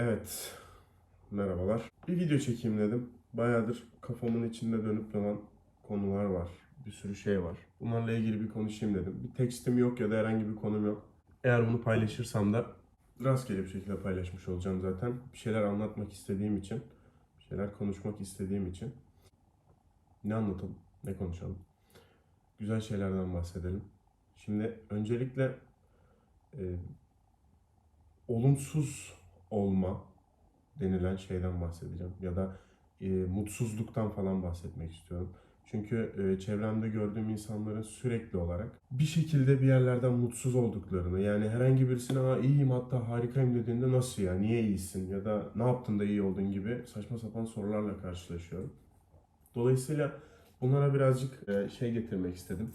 Evet, merhabalar. Bir video çekeyim dedim. Bayağıdır kafamın içinde dönüp dolan konular var. Bir sürü şey var. Bunlarla ilgili bir konuşayım dedim. Bir tekstim yok ya da herhangi bir konum yok. Eğer bunu paylaşırsam da rastgele bir şekilde paylaşmış olacağım zaten. Bir şeyler anlatmak istediğim için, bir şeyler konuşmak istediğim için. Ne anlatalım, ne konuşalım? Güzel şeylerden bahsedelim. Şimdi öncelikle e, olumsuz olma denilen şeyden bahsedeceğim ya da e, mutsuzluktan falan bahsetmek istiyorum. Çünkü e, çevremde gördüğüm insanların sürekli olarak bir şekilde bir yerlerden mutsuz olduklarını yani herhangi birisine Aa, iyiyim hatta harikayım dediğinde nasıl ya niye iyisin ya da ne yaptın da iyi oldun gibi saçma sapan sorularla karşılaşıyorum. Dolayısıyla bunlara birazcık e, şey getirmek istedim.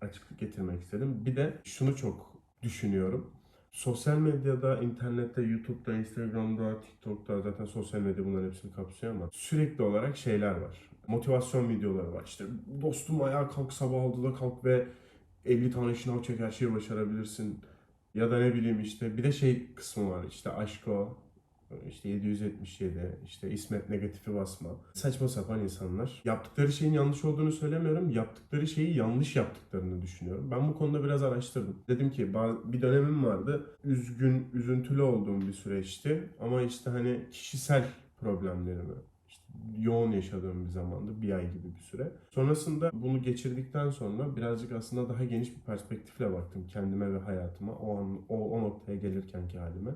Açıklık getirmek istedim. Bir de şunu çok düşünüyorum. Sosyal medyada, internette, YouTube'da, Instagram'da, TikTok'ta zaten sosyal medya bunların hepsini kapsıyor ama sürekli olarak şeyler var. Motivasyon videoları var. İşte dostum ayağa kalk sabah 6'da kalk ve 50 tane şınav çek her şeyi başarabilirsin. Ya da ne bileyim işte bir de şey kısmı var işte aşko, işte 777, işte İsmet negatifi basma. Saçma sapan insanlar. Yaptıkları şeyin yanlış olduğunu söylemiyorum. Yaptıkları şeyi yanlış yaptıklarını düşünüyorum. Ben bu konuda biraz araştırdım. Dedim ki bir dönemim vardı. Üzgün, üzüntülü olduğum bir süreçti. Ama işte hani kişisel problemlerimi yoğun yaşadığım bir zamandı. Bir ay gibi bir süre. Sonrasında bunu geçirdikten sonra birazcık aslında daha geniş bir perspektifle baktım kendime ve hayatıma. O an o, o noktaya gelirkenki halime.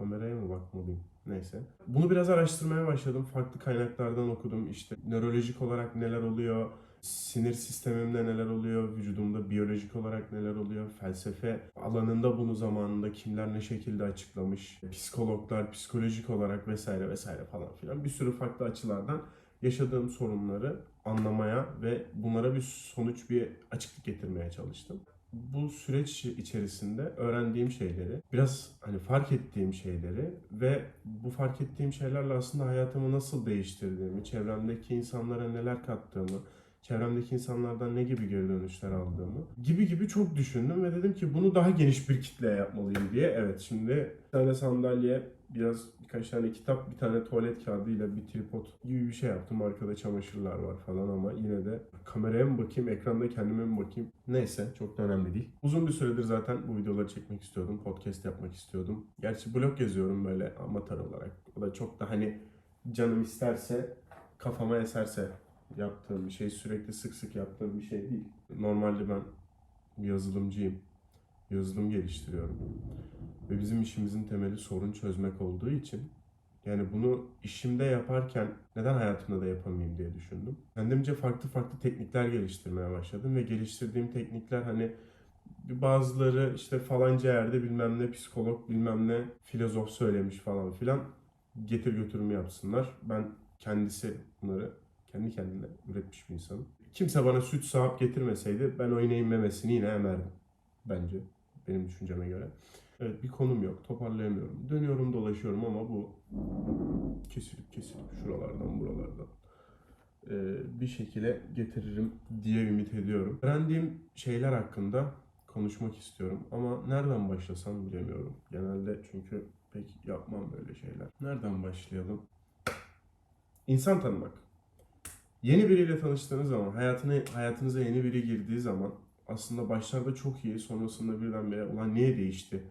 Kameraya mı bakmalıyım? Neyse. Bunu biraz araştırmaya başladım. Farklı kaynaklardan okudum. İşte nörolojik olarak neler oluyor, sinir sistemimde neler oluyor, vücudumda biyolojik olarak neler oluyor, felsefe alanında bunu zamanında kimler ne şekilde açıklamış, psikologlar psikolojik olarak vesaire vesaire falan filan bir sürü farklı açılardan yaşadığım sorunları anlamaya ve bunlara bir sonuç, bir açıklık getirmeye çalıştım bu süreç içerisinde öğrendiğim şeyleri, biraz hani fark ettiğim şeyleri ve bu fark ettiğim şeylerle aslında hayatımı nasıl değiştirdiğimi, çevremdeki insanlara neler kattığımı, çevremdeki insanlardan ne gibi geri dönüşler aldığımı gibi gibi çok düşündüm ve dedim ki bunu daha geniş bir kitleye yapmalıyım diye. Evet şimdi bir tane sandalye, biraz birkaç tane kitap, bir tane tuvalet kağıdıyla bir tripod gibi bir şey yaptım. Arkada çamaşırlar var falan ama yine de kameraya mı bakayım, ekranda kendime mi bakayım? Neyse çok da önemli değil. Uzun bir süredir zaten bu videoları çekmek istiyordum. Podcast yapmak istiyordum. Gerçi blog yazıyorum böyle amatör olarak. O da çok da hani canım isterse, kafama eserse yaptığım bir şey. Sürekli sık sık yaptığım bir şey değil. Normalde ben yazılımcıyım. Yazılım geliştiriyorum. Ve bizim işimizin temeli sorun çözmek olduğu için yani bunu işimde yaparken neden hayatımda da yapamayayım diye düşündüm. Kendimce farklı farklı teknikler geliştirmeye başladım ve geliştirdiğim teknikler hani bazıları işte falanca yerde bilmem ne psikolog bilmem ne filozof söylemiş falan filan getir götürümü yapsınlar. Ben kendisi bunları kendi kendine üretmiş bir insanım. Kimse bana süt sağıp getirmeseydi ben o ineğin memesini yine emerdim. Bence. Benim düşünceme göre. Evet bir konum yok. Toparlayamıyorum. Dönüyorum dolaşıyorum ama bu kesilip kesilip şuralardan buralardan e, bir şekilde getiririm diye ümit ediyorum. Öğrendiğim şeyler hakkında konuşmak istiyorum ama nereden başlasam bilemiyorum. Genelde çünkü pek yapmam böyle şeyler. Nereden başlayalım? İnsan tanımak. Yeni biriyle tanıştığınız zaman, hayatına, hayatınıza yeni biri girdiği zaman aslında başlarda çok iyi, sonrasında birdenbire ulan niye değişti?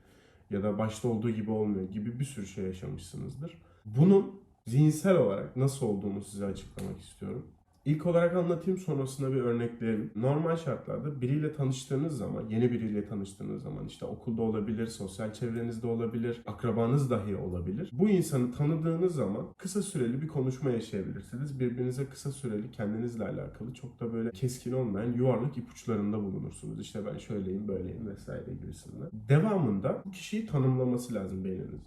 Ya da başta olduğu gibi olmuyor gibi bir sürü şey yaşamışsınızdır. Bunun zihinsel olarak nasıl olduğunu size açıklamak istiyorum. İlk olarak anlatayım sonrasında bir örnekleyelim. Normal şartlarda biriyle tanıştığınız zaman, yeni biriyle tanıştığınız zaman işte okulda olabilir, sosyal çevrenizde olabilir, akrabanız dahi olabilir. Bu insanı tanıdığınız zaman kısa süreli bir konuşma yaşayabilirsiniz. Birbirinize kısa süreli kendinizle alakalı çok da böyle keskin olmayan yuvarlak ipuçlarında bulunursunuz. İşte ben şöyleyim, böyleyim vesaire gibisinden. Devamında bu kişiyi tanımlaması lazım beyninizin.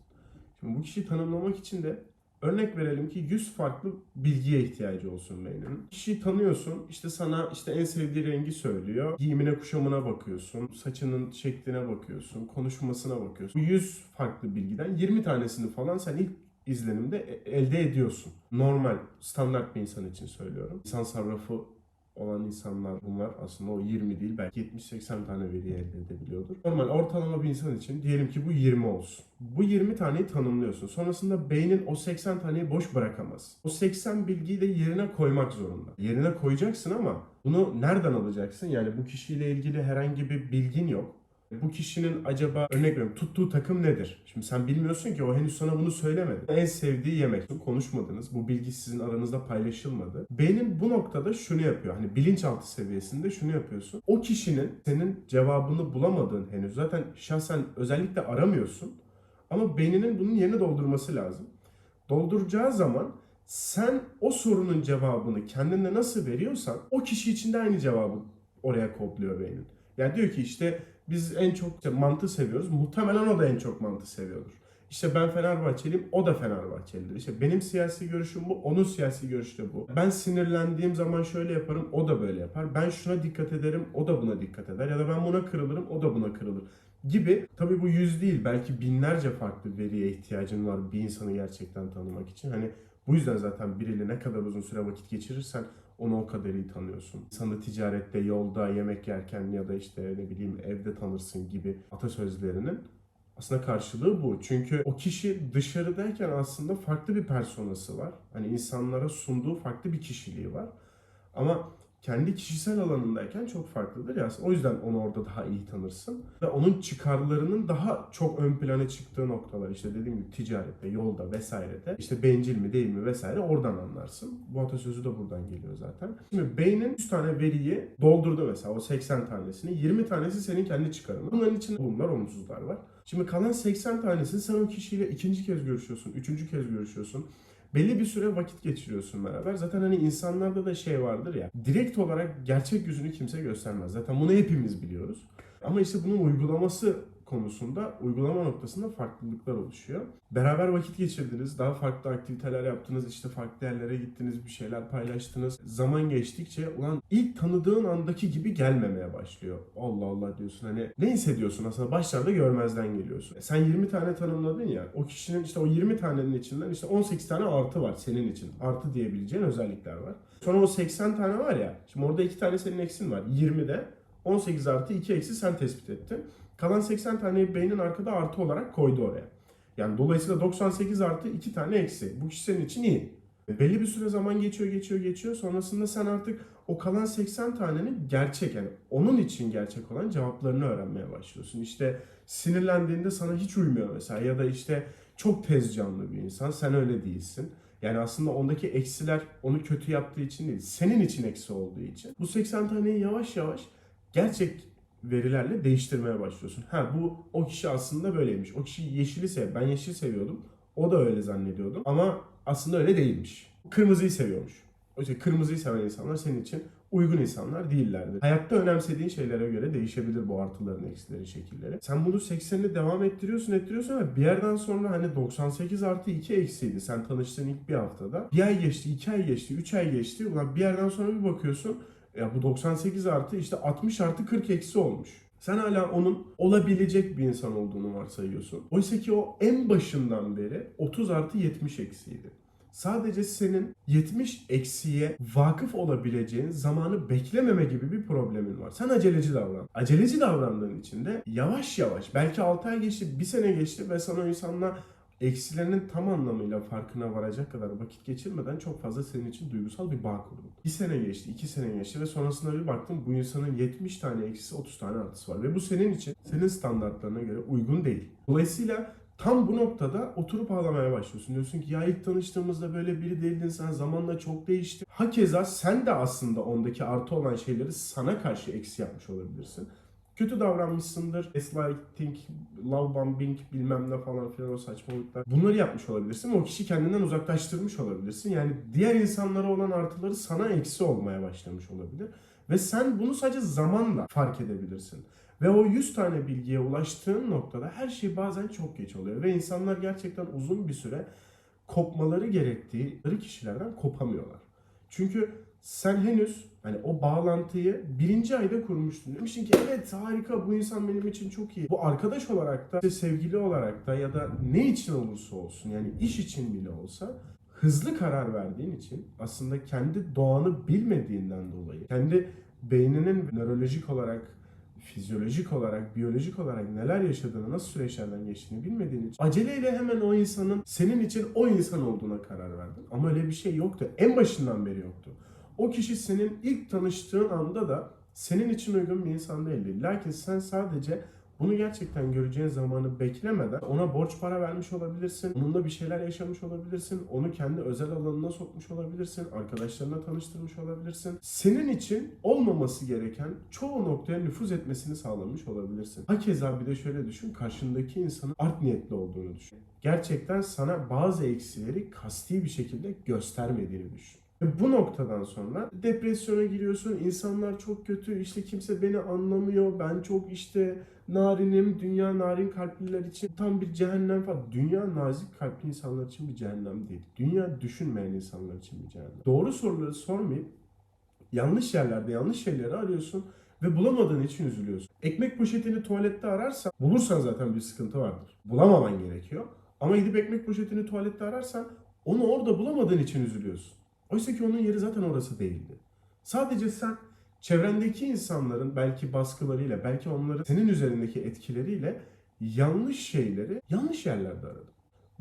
Şimdi bu kişiyi tanımlamak için de Örnek verelim ki 100 farklı bilgiye ihtiyacı olsun beyninin. Kişiyi tanıyorsun, işte sana işte en sevdiği rengi söylüyor. Giyimine, kuşamına bakıyorsun, saçının şekline bakıyorsun, konuşmasına bakıyorsun. Bu 100 farklı bilgiden 20 tanesini falan sen ilk izlenimde e- elde ediyorsun. Normal, standart bir insan için söylüyorum. İnsan sarrafı olan insanlar bunlar aslında o 20 değil belki 70-80 tane veri elde edebiliyordur. Normal ortalama bir insan için diyelim ki bu 20 olsun. Bu 20 taneyi tanımlıyorsun. Sonrasında beynin o 80 taneyi boş bırakamaz. O 80 bilgiyi de yerine koymak zorunda. Yerine koyacaksın ama bunu nereden alacaksın? Yani bu kişiyle ilgili herhangi bir bilgin yok. Bu kişinin acaba örnek veriyorum tuttuğu takım nedir? Şimdi sen bilmiyorsun ki o henüz sana bunu söylemedi. En sevdiği yemek. Konuşmadınız. Bu bilgi sizin aranızda paylaşılmadı. Beynin bu noktada şunu yapıyor. Hani bilinçaltı seviyesinde şunu yapıyorsun. O kişinin senin cevabını bulamadığın henüz zaten şahsen özellikle aramıyorsun. Ama beyninin bunun yerini doldurması lazım. Dolduracağı zaman sen o sorunun cevabını kendine nasıl veriyorsan o kişi için de aynı cevabı oraya kodluyor beynin. Yani diyor ki işte biz en çok işte mantı seviyoruz. Muhtemelen o da en çok mantı seviyordur. İşte ben Fenerbahçeliyim, o da Fenerbahçelidir. İşte benim siyasi görüşüm bu, onun siyasi görüşü de bu. Ben sinirlendiğim zaman şöyle yaparım, o da böyle yapar. Ben şuna dikkat ederim, o da buna dikkat eder. Ya da ben buna kırılırım, o da buna kırılır. Gibi. Tabii bu yüz değil, belki binlerce farklı veriye ihtiyacın var bir insanı gerçekten tanımak için. Hani bu yüzden zaten biriyle ne kadar uzun süre vakit geçirirsen onu o kadar iyi tanıyorsun. İnsanı ticarette, yolda, yemek yerken ya da işte ne bileyim evde tanırsın gibi atasözlerinin aslında karşılığı bu. Çünkü o kişi dışarıdayken aslında farklı bir personası var. Hani insanlara sunduğu farklı bir kişiliği var. Ama kendi kişisel alanındayken çok farklıdır ya. O yüzden onu orada daha iyi tanırsın. Ve onun çıkarlarının daha çok ön plana çıktığı noktalar işte dediğim gibi ticarette, yolda vesairede işte bencil mi değil mi vesaire oradan anlarsın. Bu atasözü de buradan geliyor zaten. Şimdi beynin 100 tane veriyi doldurdu mesela o 80 tanesini. 20 tanesi senin kendi çıkarın. Bunların içinde olumlar olumsuzlar var. Şimdi kalan 80 tanesini sen o kişiyle ikinci kez görüşüyorsun, üçüncü kez görüşüyorsun belli bir süre vakit geçiriyorsun beraber. Zaten hani insanlarda da şey vardır ya. Direkt olarak gerçek yüzünü kimse göstermez. Zaten bunu hepimiz biliyoruz. Ama işte bunun uygulaması konusunda, uygulama noktasında farklılıklar oluşuyor. Beraber vakit geçirdiniz, daha farklı aktiviteler yaptınız, işte farklı yerlere gittiniz, bir şeyler paylaştınız. Zaman geçtikçe ulan ilk tanıdığın andaki gibi gelmemeye başlıyor. Allah Allah diyorsun hani ne hissediyorsun aslında başlarda görmezden geliyorsun. Sen 20 tane tanımladın ya o kişinin işte o 20 tanenin içinden işte 18 tane artı var senin için. Artı diyebileceğin özellikler var. Sonra o 80 tane var ya şimdi orada 2 tane senin eksin var. 20'de 18 artı 2 eksi sen tespit ettin. Kalan 80 taneyi beynin arkada artı olarak koydu oraya. Yani dolayısıyla 98 artı 2 tane eksi. Bu kişi senin için iyi. Belli bir süre zaman geçiyor, geçiyor, geçiyor. Sonrasında sen artık o kalan 80 tanenin gerçek yani onun için gerçek olan cevaplarını öğrenmeye başlıyorsun. İşte sinirlendiğinde sana hiç uymuyor mesela ya da işte çok tez canlı bir insan sen öyle değilsin. Yani aslında ondaki eksiler onu kötü yaptığı için değil, senin için eksi olduğu için. Bu 80 taneyi yavaş yavaş gerçek verilerle değiştirmeye başlıyorsun. Ha bu o kişi aslında böyleymiş. O kişi yeşili sev. Ben yeşil seviyordum. O da öyle zannediyordum. Ama aslında öyle değilmiş. Kırmızıyı seviyormuş. İşte kırmızıyı seven insanlar senin için uygun insanlar değillerdi. Hayatta önemsediğin şeylere göre değişebilir bu artıların, eksilerin, şekilleri. Sen bunu 80'ini devam ettiriyorsun, ettiriyorsun ama bir yerden sonra hani 98 artı 2 eksiydi sen tanıştığın ilk bir haftada. Bir ay geçti, iki ay geçti, üç ay geçti. Ulan bir yerden sonra bir bakıyorsun ya bu 98 artı işte 60 artı 40 eksi olmuş. Sen hala onun olabilecek bir insan olduğunu varsayıyorsun. Oysa ki o en başından beri 30 artı 70 eksiydi. Sadece senin 70 eksiye vakıf olabileceğin zamanı beklememe gibi bir problemin var. Sen aceleci davran. Aceleci davrandığın için de yavaş yavaş belki 6 ay geçti, 1 sene geçti ve sana o insanla eksilerinin tam anlamıyla farkına varacak kadar vakit geçirmeden çok fazla senin için duygusal bir bağ kurdun. Bir sene geçti, iki sene geçti ve sonrasında bir baktın bu insanın 70 tane eksisi 30 tane artısı var. Ve bu senin için senin standartlarına göre uygun değil. Dolayısıyla tam bu noktada oturup ağlamaya başlıyorsun. Diyorsun ki ya ilk tanıştığımızda böyle biri değildin sen zamanla çok değişti. Hakeza sen de aslında ondaki artı olan şeyleri sana karşı eksi yapmış olabilirsin kötü davranmışsındır. Gaslighting, love bombing bilmem ne falan filan o saçmalıklar. Bunları yapmış olabilirsin ve o kişi kendinden uzaklaştırmış olabilirsin. Yani diğer insanlara olan artıları sana eksi olmaya başlamış olabilir. Ve sen bunu sadece zamanla fark edebilirsin. Ve o 100 tane bilgiye ulaştığın noktada her şey bazen çok geç oluyor. Ve insanlar gerçekten uzun bir süre kopmaları gerektiği kişilerden kopamıyorlar. Çünkü sen henüz hani o bağlantıyı birinci ayda kurmuştun. Demiştin ki evet harika bu insan benim için çok iyi. Bu arkadaş olarak da işte sevgili olarak da ya da ne için olursa olsun yani iş için bile olsa hızlı karar verdiğin için aslında kendi doğanı bilmediğinden dolayı kendi beyninin nörolojik olarak fizyolojik olarak, biyolojik olarak neler yaşadığını, nasıl süreçlerden geçtiğini bilmediğin için aceleyle hemen o insanın senin için o insan olduğuna karar verdin. Ama öyle bir şey yoktu. En başından beri yoktu. O kişi senin ilk tanıştığın anda da senin için uygun bir insan değildi. Lakin sen sadece bunu gerçekten göreceğin zamanı beklemeden ona borç para vermiş olabilirsin. Onunla bir şeyler yaşamış olabilirsin. Onu kendi özel alanına sokmuş olabilirsin. Arkadaşlarına tanıştırmış olabilirsin. Senin için olmaması gereken çoğu noktaya nüfuz etmesini sağlamış olabilirsin. Hakeza bir de şöyle düşün. Karşındaki insanın art niyetli olduğunu düşün. Gerçekten sana bazı eksileri kasti bir şekilde göstermediğini düşün. Bu noktadan sonra depresyona giriyorsun. İnsanlar çok kötü. işte kimse beni anlamıyor. Ben çok işte narinim. Dünya narin kalpliler için tam bir cehennem falan. Dünya nazik kalpli insanlar için bir cehennem değil. Dünya düşünmeyen insanlar için bir cehennem. Doğru soruları sormayıp yanlış yerlerde yanlış şeyleri arıyorsun ve bulamadığın için üzülüyorsun. Ekmek poşetini tuvalette ararsan bulursan zaten bir sıkıntı vardır. Bulamaman gerekiyor. Ama gidip ekmek poşetini tuvalette ararsan onu orada bulamadığın için üzülüyorsun. Oysa ki onun yeri zaten orası değildi. Sadece sen çevrendeki insanların belki baskılarıyla, belki onların senin üzerindeki etkileriyle yanlış şeyleri yanlış yerlerde aradın.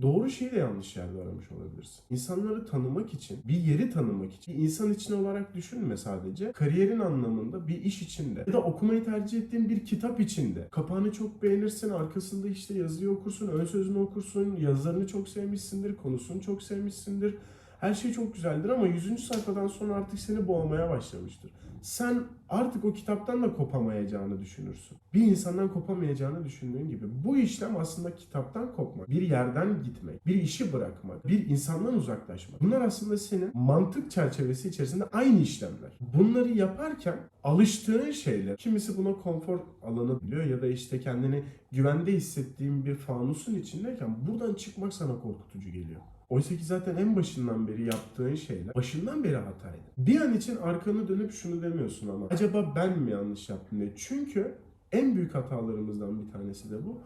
Doğru şeyi de yanlış yerde aramış olabilirsin. İnsanları tanımak için, bir yeri tanımak için, bir insan için olarak düşünme sadece. Kariyerin anlamında bir iş içinde ya da okumayı tercih ettiğin bir kitap içinde. Kapağını çok beğenirsin, arkasında işte yazıyı okursun, ön sözünü okursun, yazarını çok sevmişsindir, konusunu çok sevmişsindir. Her şey çok güzeldir ama 100. sayfadan sonra artık seni boğmaya başlamıştır. Sen artık o kitaptan da kopamayacağını düşünürsün. Bir insandan kopamayacağını düşündüğün gibi. Bu işlem aslında kitaptan kopmak, bir yerden gitmek, bir işi bırakmak, bir insandan uzaklaşmak. Bunlar aslında senin mantık çerçevesi içerisinde aynı işlemler. Bunları yaparken alıştığın şeyler, kimisi buna konfor alanı biliyor ya da işte kendini güvende hissettiğin bir fanusun içindeyken buradan çıkmak sana korkutucu geliyor. Oysa ki zaten en başından beri yaptığın şeyler başından beri hataydı. Bir an için arkanı dönüp şunu demiyorsun ama acaba ben mi yanlış yaptım diye. Çünkü en büyük hatalarımızdan bir tanesi de bu.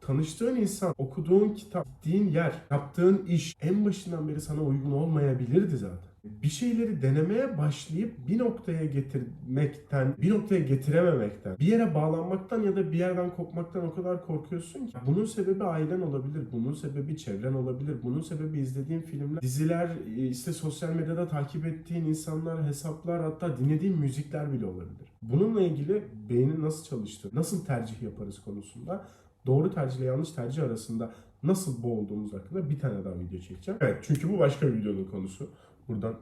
Tanıştığın insan, okuduğun kitap, gittiğin yer, yaptığın iş en başından beri sana uygun olmayabilirdi zaten. Bir şeyleri denemeye başlayıp bir noktaya getirmekten, bir noktaya getirememekten, bir yere bağlanmaktan ya da bir yerden kopmaktan o kadar korkuyorsun ki. Bunun sebebi ailen olabilir, bunun sebebi çevren olabilir, bunun sebebi izlediğin filmler, diziler, işte sosyal medyada takip ettiğin insanlar, hesaplar hatta dinlediğin müzikler bile olabilir. Bununla ilgili beynin nasıl çalıştığı, nasıl tercih yaparız konusunda doğru tercih ile yanlış tercih arasında nasıl boğulduğumuz hakkında bir tane daha video çekeceğim. Evet çünkü bu başka bir videonun konusu. Buradan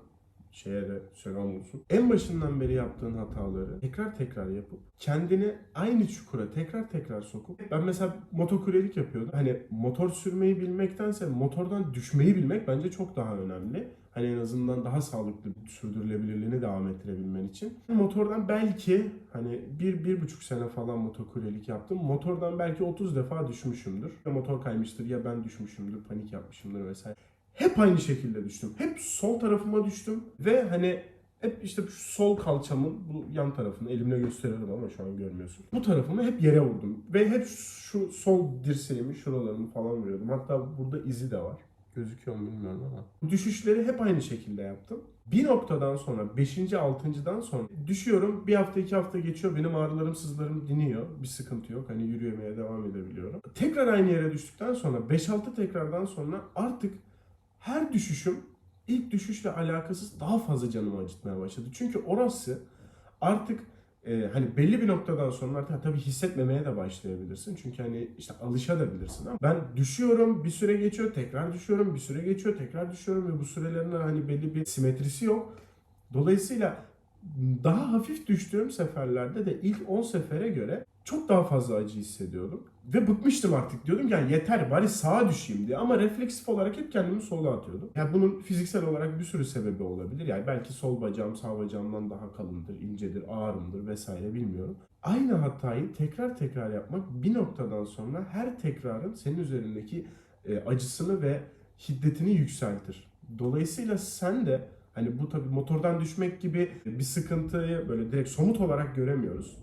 şeye de selam olsun. En başından beri yaptığın hataları tekrar tekrar yapıp kendini aynı çukura tekrar tekrar sokup ben mesela motokuryelik yapıyordum. Hani motor sürmeyi bilmektense motordan düşmeyi bilmek bence çok daha önemli. Hani en azından daha sağlıklı sürdürülebilirliğini devam ettirebilmen için. Motordan belki hani bir, bir buçuk sene falan motokuryelik yaptım. Motordan belki 30 defa düşmüşümdür. Ya motor kaymıştır ya ben düşmüşümdür, panik yapmışımdır vesaire. Hep aynı şekilde düştüm. Hep sol tarafıma düştüm ve hani hep işte şu sol kalçamın bu yan tarafını elimle gösteriyorum ama şu an görmüyorsun. Bu tarafımı hep yere vurdum ve hep şu sol dirseğimi şuralarını falan vuruyordum. Hatta burada izi de var. Gözüküyor mu bilmiyorum ama. Bu düşüşleri hep aynı şekilde yaptım. Bir noktadan sonra 5. 6.dan sonra düşüyorum. Bir hafta iki hafta geçiyor. Benim ağrılarım sızlarım diniyor. Bir sıkıntı yok. Hani yürüyemeye devam edebiliyorum. Tekrar aynı yere düştükten sonra 5-6 tekrardan sonra artık her düşüşüm ilk düşüşle alakasız daha fazla canımı acıtmaya başladı. Çünkü orası artık e, hani belli bir noktadan sonra artık tabii hissetmemeye de başlayabilirsin. Çünkü hani işte alışabilirsin ama ben düşüyorum bir süre geçiyor tekrar düşüyorum bir süre geçiyor tekrar düşüyorum ve bu sürelerin hani belli bir simetrisi yok. Dolayısıyla daha hafif düştüğüm seferlerde de ilk 10 sefere göre çok daha fazla acı hissediyordum. Ve bıkmıştım artık diyordum ki yani yeter bari sağa düşeyim diye ama refleksif olarak hep kendimi sola atıyordum. Yani bunun fiziksel olarak bir sürü sebebi olabilir. Yani belki sol bacağım sağ bacağımdan daha kalındır, incedir, ağrımdır vesaire bilmiyorum. Aynı hatayı tekrar tekrar yapmak bir noktadan sonra her tekrarın senin üzerindeki e, acısını ve hiddetini yükseltir. Dolayısıyla sen de hani bu tabii motordan düşmek gibi bir sıkıntıyı böyle direkt somut olarak göremiyoruz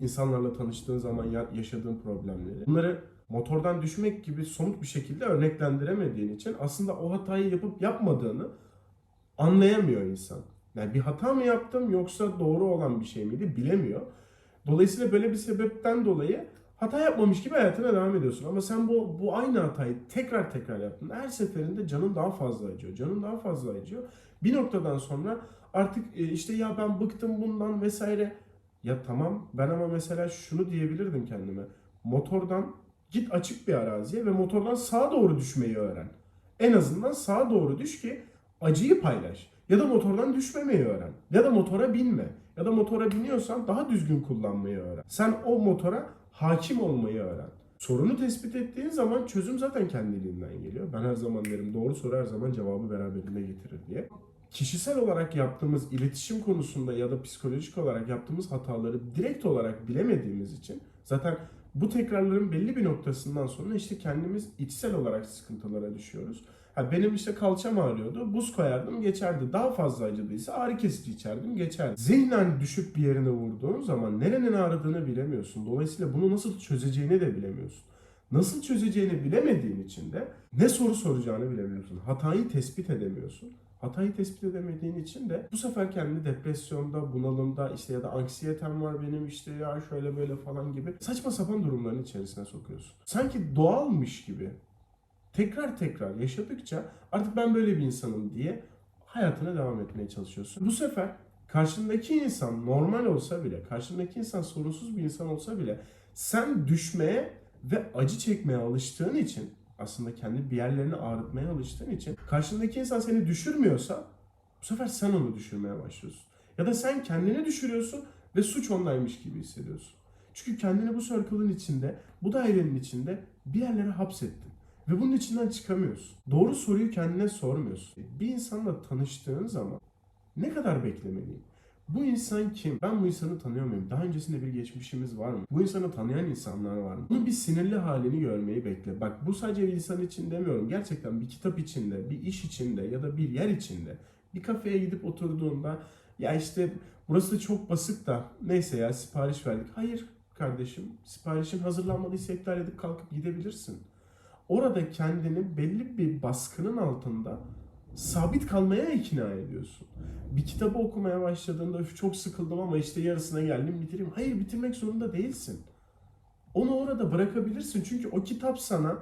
insanlarla tanıştığın zaman ya- yaşadığın problemleri. Bunları motordan düşmek gibi somut bir şekilde örneklendiremediğin için aslında o hatayı yapıp yapmadığını anlayamıyor insan. Yani bir hata mı yaptım yoksa doğru olan bir şey miydi bilemiyor. Dolayısıyla böyle bir sebepten dolayı hata yapmamış gibi hayatına devam ediyorsun. Ama sen bu, bu aynı hatayı tekrar tekrar yaptın. Her seferinde canın daha fazla acıyor. Canın daha fazla acıyor. Bir noktadan sonra artık e, işte ya ben bıktım bundan vesaire. Ya tamam ben ama mesela şunu diyebilirdim kendime. Motordan git açık bir araziye ve motordan sağa doğru düşmeyi öğren. En azından sağa doğru düş ki acıyı paylaş. Ya da motordan düşmemeyi öğren. Ya da motora binme. Ya da motora biniyorsan daha düzgün kullanmayı öğren. Sen o motora hakim olmayı öğren. Sorunu tespit ettiğin zaman çözüm zaten kendiliğinden geliyor. Ben her zaman derim doğru soru her zaman cevabı beraberinde getirir diye. Kişisel olarak yaptığımız iletişim konusunda ya da psikolojik olarak yaptığımız hataları direkt olarak bilemediğimiz için zaten bu tekrarların belli bir noktasından sonra işte kendimiz içsel olarak sıkıntılara düşüyoruz. Ha benim işte kalçam ağrıyordu. Buz koyardım geçerdi. Daha fazla acıdıysa ağrı kesici içerdim geçerdi. Zihnen düşüp bir yerine vurduğun zaman nerenin ağrıdığını bilemiyorsun. Dolayısıyla bunu nasıl çözeceğini de bilemiyorsun. Nasıl çözeceğini bilemediğin için de ne soru soracağını bilemiyorsun. Hatayı tespit edemiyorsun. Hatayı tespit edemediğin için de bu sefer kendini depresyonda, bunalımda işte ya da anksiyetem var benim işte ya şöyle böyle falan gibi saçma sapan durumların içerisine sokuyorsun. Sanki doğalmış gibi tekrar tekrar yaşadıkça artık ben böyle bir insanım diye hayatına devam etmeye çalışıyorsun. Bu sefer karşındaki insan normal olsa bile, karşındaki insan sorunsuz bir insan olsa bile sen düşmeye ve acı çekmeye alıştığın için aslında kendi bir yerlerini ağrıtmaya alıştığın için karşındaki insan seni düşürmüyorsa bu sefer sen onu düşürmeye başlıyorsun. Ya da sen kendini düşürüyorsun ve suç ondaymış gibi hissediyorsun. Çünkü kendini bu circle'ın içinde, bu dairenin içinde bir yerlere hapsettin. Ve bunun içinden çıkamıyorsun. Doğru soruyu kendine sormuyorsun. Bir insanla tanıştığın zaman ne kadar beklemeliyim? Bu insan kim? Ben bu insanı tanıyor muyum? Daha öncesinde bir geçmişimiz var mı? Bu insanı tanıyan insanlar var mı? Bunun bir sinirli halini görmeyi bekle. Bak bu sadece bir insan için demiyorum. Gerçekten bir kitap içinde, bir iş içinde ya da bir yer içinde bir kafeye gidip oturduğunda ya işte burası çok basık da neyse ya sipariş verdik. Hayır kardeşim siparişin hazırlanmadıysa iptal edip kalkıp gidebilirsin orada kendini belli bir baskının altında sabit kalmaya ikna ediyorsun. Bir kitabı okumaya başladığında "Üf, çok sıkıldım ama işte yarısına geldim bitireyim. Hayır bitirmek zorunda değilsin. Onu orada bırakabilirsin. Çünkü o kitap sana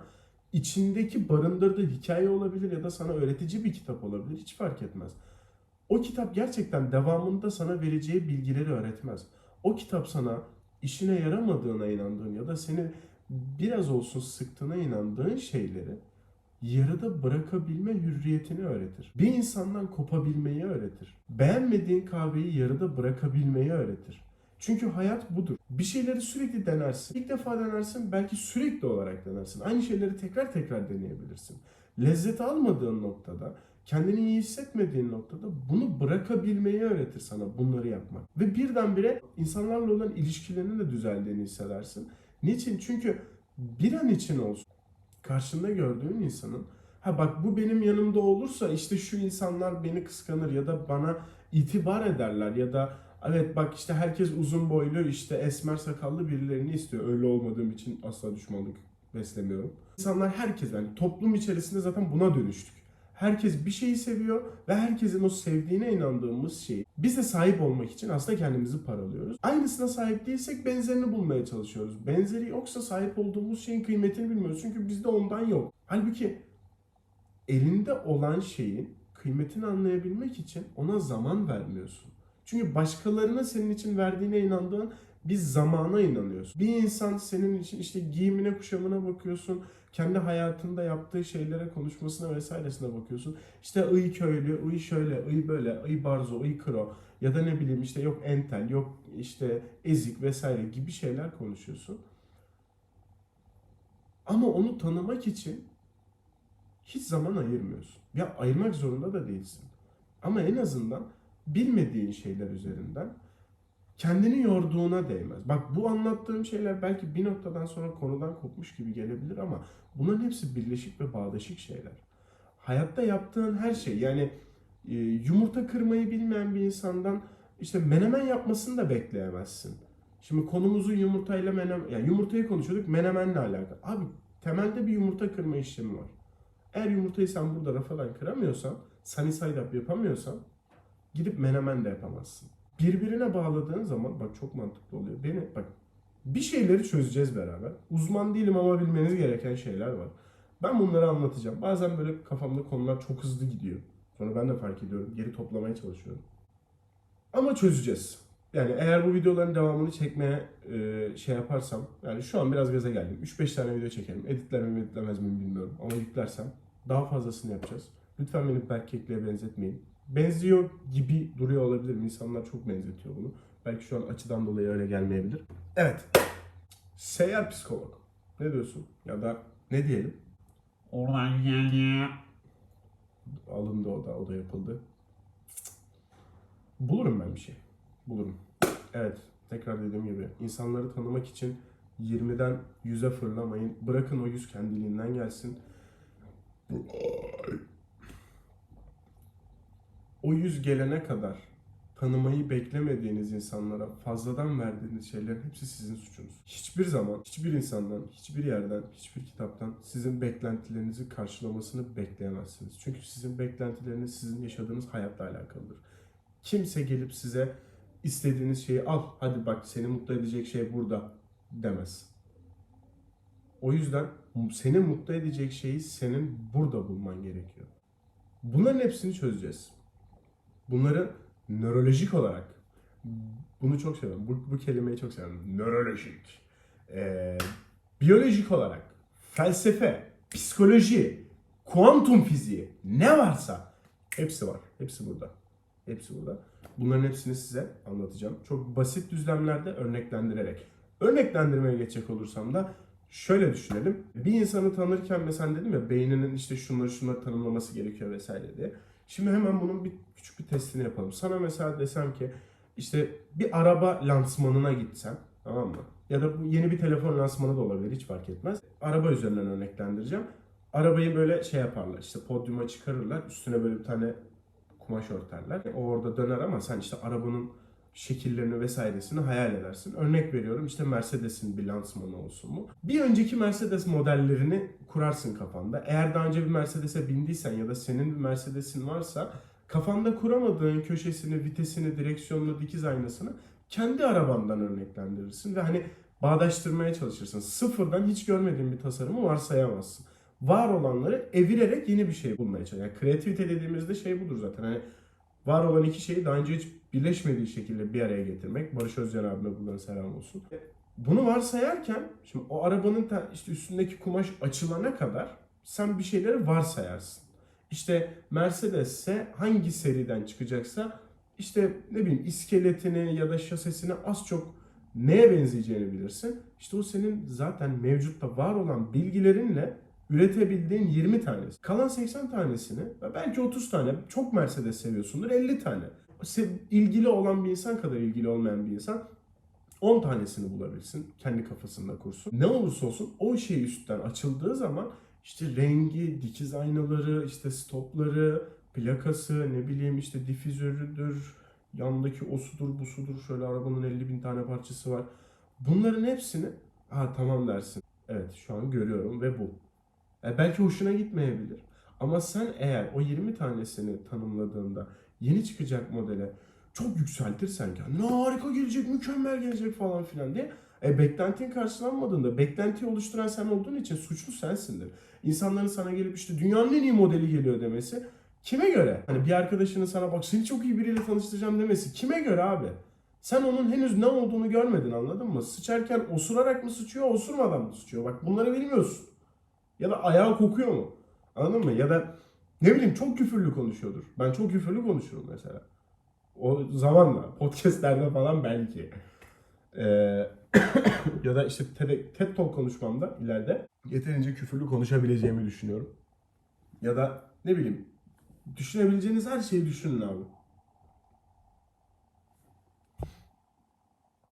içindeki barındırdığı hikaye olabilir ya da sana öğretici bir kitap olabilir. Hiç fark etmez. O kitap gerçekten devamında sana vereceği bilgileri öğretmez. O kitap sana işine yaramadığına inandığın ya da seni biraz olsun sıktığına inandığın şeyleri yarıda bırakabilme hürriyetini öğretir. Bir insandan kopabilmeyi öğretir. Beğenmediğin kahveyi yarıda bırakabilmeyi öğretir. Çünkü hayat budur. Bir şeyleri sürekli denersin. İlk defa denersin, belki sürekli olarak denersin. Aynı şeyleri tekrar tekrar deneyebilirsin. Lezzet almadığın noktada, kendini iyi hissetmediğin noktada bunu bırakabilmeyi öğretir sana bunları yapmak. Ve birdenbire insanlarla olan ilişkilerinin de düzeldiğini hissedersin. Niçin? Çünkü bir an için olsun karşında gördüğün insanın ha bak bu benim yanımda olursa işte şu insanlar beni kıskanır ya da bana itibar ederler ya da evet bak işte herkes uzun boylu işte esmer sakallı birilerini istiyor. Öyle olmadığım için asla düşmanlık beslemiyorum. İnsanlar herkes yani toplum içerisinde zaten buna dönüştük. Herkes bir şeyi seviyor ve herkesin o sevdiğine inandığımız şeyi biz de sahip olmak için aslında kendimizi paralıyoruz. Aynısına sahip değilsek benzerini bulmaya çalışıyoruz. Benzeri yoksa sahip olduğumuz şeyin kıymetini bilmiyoruz. Çünkü bizde ondan yok. Halbuki elinde olan şeyin kıymetini anlayabilmek için ona zaman vermiyorsun. Çünkü başkalarına senin için verdiğine inandığın bir zamana inanıyorsun. Bir insan senin için işte giyimine kuşamına bakıyorsun. Kendi hayatında yaptığı şeylere, konuşmasına vesairesine bakıyorsun. İşte ıy köylü, ıy şöyle, ıy böyle, ıy barzo, ıy kro ya da ne bileyim işte yok entel, yok işte ezik vesaire gibi şeyler konuşuyorsun. Ama onu tanımak için hiç zaman ayırmıyorsun. Ya ayırmak zorunda da değilsin. Ama en azından bilmediğin şeyler üzerinden kendini yorduğuna değmez. Bak bu anlattığım şeyler belki bir noktadan sonra konudan kopmuş gibi gelebilir ama bunların hepsi birleşik ve bağdaşık şeyler. Hayatta yaptığın her şey yani e, yumurta kırmayı bilmeyen bir insandan işte menemen yapmasını da bekleyemezsin. Şimdi konumuzu yumurtayla menemen, yani yumurtayı konuşuyorduk menemenle alakalı. Abi temelde bir yumurta kırma işlemi var. Eğer yumurtayı sen burada rafadan kıramıyorsan, sunny side up yapamıyorsan gidip menemen de yapamazsın. Birbirine bağladığın zaman bak çok mantıklı oluyor. Beni bak bir şeyleri çözeceğiz beraber. Uzman değilim ama bilmeniz gereken şeyler var. Ben bunları anlatacağım. Bazen böyle kafamda konular çok hızlı gidiyor. Sonra ben de fark ediyorum. Geri toplamaya çalışıyorum. Ama çözeceğiz. Yani eğer bu videoların devamını çekmeye e, şey yaparsam, yani şu an biraz gaza geldim. 3-5 tane video çekelim. Editler mi editlemez miyim bilmiyorum. Ama yüklersem daha fazlasını yapacağız. Lütfen beni Berk Kekli'ye benzetmeyin. Benziyor gibi duruyor olabilir. İnsanlar çok benzetiyor bunu. Belki şu an açıdan dolayı öyle gelmeyebilir. Evet. Seyyar psikolog. Ne diyorsun? Ya da ne diyelim? Oradan geldi. Alındı o da, o da yapıldı. Bulurum ben bir şey. Bulurum. Evet, tekrar dediğim gibi insanları tanımak için 20'den 100'e fırlamayın. Bırakın o 100 kendiliğinden gelsin. O 100 gelene kadar tanımayı beklemediğiniz insanlara fazladan verdiğiniz şeylerin hepsi sizin suçunuz. Hiçbir zaman, hiçbir insandan, hiçbir yerden, hiçbir kitaptan sizin beklentilerinizi karşılamasını bekleyemezsiniz. Çünkü sizin beklentileriniz sizin yaşadığınız hayatla alakalıdır. Kimse gelip size istediğiniz şeyi al, hadi bak seni mutlu edecek şey burada demez. O yüzden seni mutlu edecek şeyi senin burada bulman gerekiyor. Bunların hepsini çözeceğiz. Bunları nörolojik olarak bunu çok seviyorum. Bu, bu kelimeyi çok seviyorum. Nörolojik. Ee, biyolojik olarak felsefe, psikoloji, kuantum fiziği ne varsa hepsi var. Hepsi burada. Hepsi burada. Bunların hepsini size anlatacağım. Çok basit düzlemlerde örneklendirerek. Örneklendirmeye geçecek olursam da şöyle düşünelim. Bir insanı tanırken mesela dedim ya beyninin işte şunları şunları tanımlaması gerekiyor vesaire diye. Şimdi hemen bunun bir küçük bir testini yapalım. Sana mesela desem ki işte bir araba lansmanına gitsen tamam mı? Ya da bu yeni bir telefon lansmanı da olabilir hiç fark etmez. Araba üzerinden örneklendireceğim. Arabayı böyle şey yaparlar işte podyuma çıkarırlar üstüne böyle bir tane kumaş örterler. O orada döner ama sen işte arabanın şekillerini vesairesini hayal edersin. Örnek veriyorum işte Mercedes'in bir lansmanı olsun mu? Bir önceki Mercedes modellerini kurarsın kafanda. Eğer daha önce bir Mercedes'e bindiysen ya da senin bir Mercedes'in varsa kafanda kuramadığın köşesini, vitesini, direksiyonunu, dikiz aynasını kendi arabandan örneklendirirsin ve hani bağdaştırmaya çalışırsın. Sıfırdan hiç görmediğin bir tasarımı varsayamazsın. Var olanları evirerek yeni bir şey bulmaya çalışırsın. Yani kreativite dediğimizde şey budur zaten. Hani var olan iki şeyi daha önce hiç birleşmediği şekilde bir araya getirmek. Barış Özcan abime buradan selam olsun. Bunu varsayarken şimdi o arabanın ta- işte üstündeki kumaş açılana kadar sen bir şeyleri varsayarsın. İşte Mercedes ise hangi seriden çıkacaksa işte ne bileyim iskeletini ya da şasesini az çok neye benzeyeceğini bilirsin. İşte o senin zaten mevcutta var olan bilgilerinle üretebildiğin 20 tanesi. Kalan 80 tanesini belki 30 tane çok Mercedes seviyorsundur 50 tane. İlgili olan bir insan kadar ilgili olmayan bir insan 10 tanesini bulabilsin. Kendi kafasında kursun. Ne olursa olsun o şey üstten açıldığı zaman işte rengi, dikiz aynaları, işte stopları, plakası, ne bileyim işte difüzörüdür, yandaki o sudur, bu sudur, şöyle arabanın 50 bin tane parçası var. Bunların hepsini ha tamam dersin. Evet şu an görüyorum ve bu. E, belki hoşuna gitmeyebilir. Ama sen eğer o 20 tanesini tanımladığında yeni çıkacak modele çok yükseltirsen ne harika gelecek, mükemmel gelecek falan filan diye e, beklentin karşılanmadığında beklentiyi oluşturan sen olduğun için suçlu sensindir. İnsanların sana gelip işte dünyanın en iyi modeli geliyor demesi kime göre? Hani bir arkadaşının sana bak seni çok iyi biriyle tanıştıracağım demesi kime göre abi? Sen onun henüz ne olduğunu görmedin anladın mı? Sıçarken osurararak mı sıçıyor, osurmadan mı sıçıyor? Bak bunları bilmiyorsun. Ya da ayağı kokuyor mu? Anladın mı? Ya da ne bileyim çok küfürlü konuşuyordur. Ben çok küfürlü konuşurum mesela. O zamanla podcastlerde falan belki. Ee, ya da işte TED, TED Talk konuşmamda ileride yeterince küfürlü konuşabileceğimi düşünüyorum. Ya da ne bileyim düşünebileceğiniz her şeyi düşünün abi.